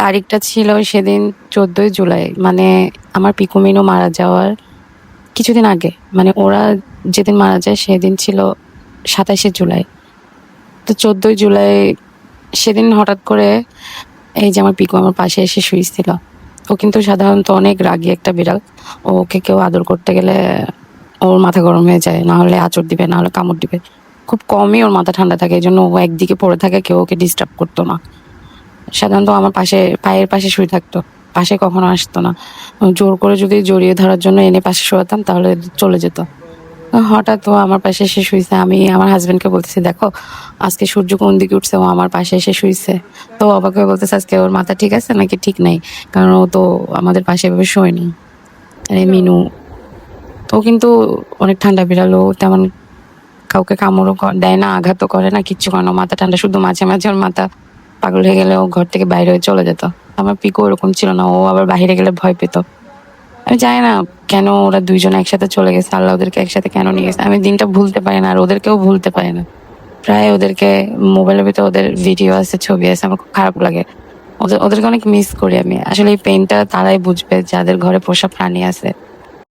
তারিখটা ছিল সেদিন চোদ্দই জুলাই। মানে আমার পিকুমিনও মারা যাওয়ার কিছুদিন আগে। মানে ওরা যেদিন মারা যায় সেদিন ছিল সাতাশে জুলাই। তো চোদ্দই জুলাই সেদিন হঠাৎ করে এই যে আমার পিকু আমার পাশে এসে শুয়েছিল ও কিন্তু সাধারণত অনেক রাগী একটা বিড়াল। ওকে কেউ আদর করতে গেলে ওর মাথা গরম হয়ে যায়, না হলে আঁচড় দিবে, না হলে কামড় দিবে। খুব কমই ওর মাথা ঠান্ডা থাকে, এই জন্য ও একদিকে পড়ে থাকে, কেউ ওকে ডিস্টার্ব করতো না। সাধারণত আমার পাশে, পায়ের পাশে শুয়ে থাকতো। পাশে কখনো আসতো না। জোর করে যদি জড়িয়ে ধরার জন্য এনে পাশে শোয়াতাম, তাহলে চলে যেত। হঠাৎ ও আমার পাশে এসে শুয়েছে আমি আমার হাজবেন্ডকে বলতেছি, দেখো, আজকে সূর্য কোন দিকে উঠছে? ও আমার পাশে এসে শুয়েছে তো অবাক হয়ে বলতেছে, আজকে ওর মাথা ঠিক আছে নাকি ঠিক নেই? কারণ ও তো আমাদের পাশে এভাবে শোয়নি। আর মিনু। ও কিন্তু অনেক ঠান্ডা বিড়াল। ও তেমন কাউকে কামড়ও দেয় না, আঘাতও করে না, কিচ্ছু করে না। মাথা ঠান্ডা, শুধু মাঝে মাঝে ওর মাথা পাগল হয়ে গেলে ও ঘর থেকে বাইরে চলে যেত। আমার পিকো ওরকম ছিল না, ও আবার বাইরে গেলে ভয় পেত। আমি জানি না কেন ওরা দুইজন একসাথে চলে গেছে, আল্লাহ ওদেরকে একসাথে কেন নিয়ে গেছে। আমি দিনটা ভুলতে পারি না আর ওদেরকেও ভুলতে পারি না। প্রায় ওদেরকে মোবাইলের ভিতরে ওদের ভিডিও আছে, ছবি আছে, আমার খুব খারাপ লাগে। ওদের, ওদেরকে অনেক মিস করি আমি। আসলে এই পেনটা তারাই বুঝবে, যাদের ঘরে পোষা প্রাণী আছে।